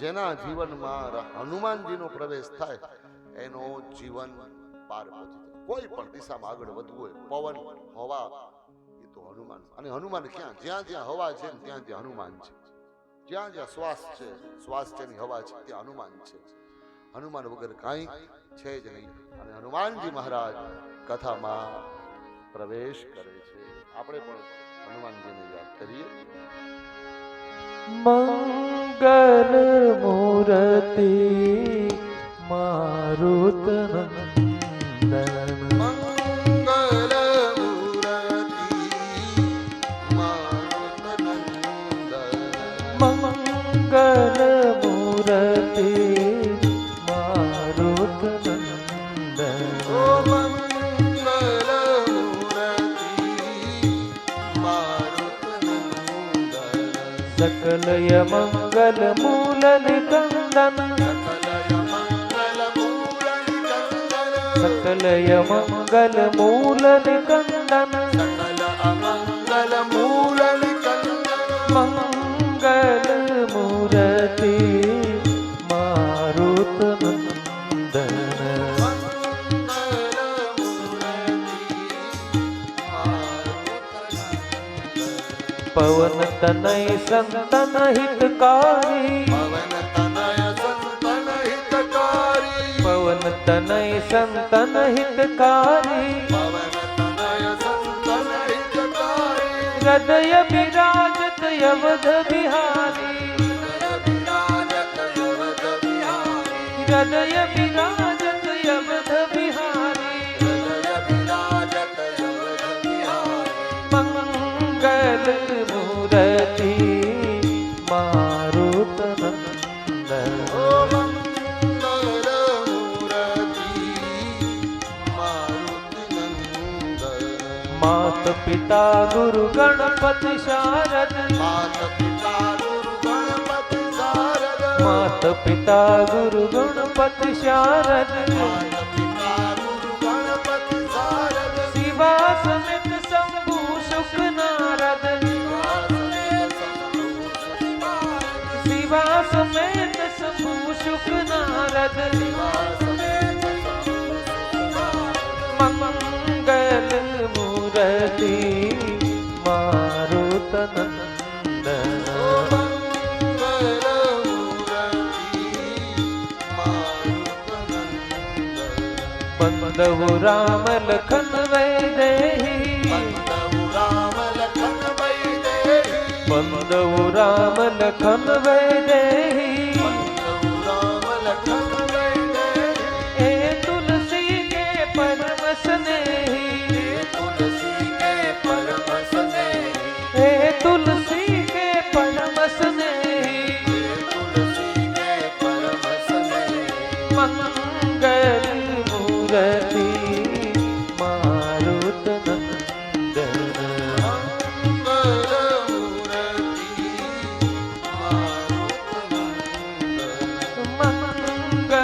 જેના જીવનમાં હનુમાનજીનો પ્રવેશ થાય, એનો જીવન પાર કોઈ પણ દિશામાં આગળ વધવું હોય, પવન, હવા, એ તો હનુમાન અને હનુમાન ક્યાં? જ્યાં જ્યાં હવા છે ત્યાં ત્યાં હનુમાન છે. જ્યાં જ્યાં શ્વાસ છે, શ્વાસ હવા છે, ત્યાં હનુમાન છે. હનુમાન વગર કાંઈ છે જ નહીં. અને હનુમાનજી મહારાજ કથામાં પ્રવેશ કરે છે. આપણે પણ હનુમાનજીને યાદ કરીએ. મંગલ મૂર્તિ મારુત મંગલ મૂર્તિ મારુત નંદન सकलय मङ्गलमूलनिकन्दन सकलय मङ्गलमूलनिकन्दन मङ्गलमूलनिकन्दन मङ्गलमूरति। पवन तनय संतन हितकारी। पवन तनय संतन हितकारी। पवन तनय संतन हितकारी। पवन तनय संतन हृदय विराजत यवध बिहारी। हृदय बिराजत મૂર્તિ મારુત નંદન માત પિતા ગુરુ ગણપતિ શારદ માત પિતા ગુરુ ગણપતિ શારદ માત પિતા ગુરુ ગણપતિ શારદ શિવા સમેત શંભુ સુખ નારદ મંગલ મૂર્તિ મારુત નંદન બંધુ રામ લખન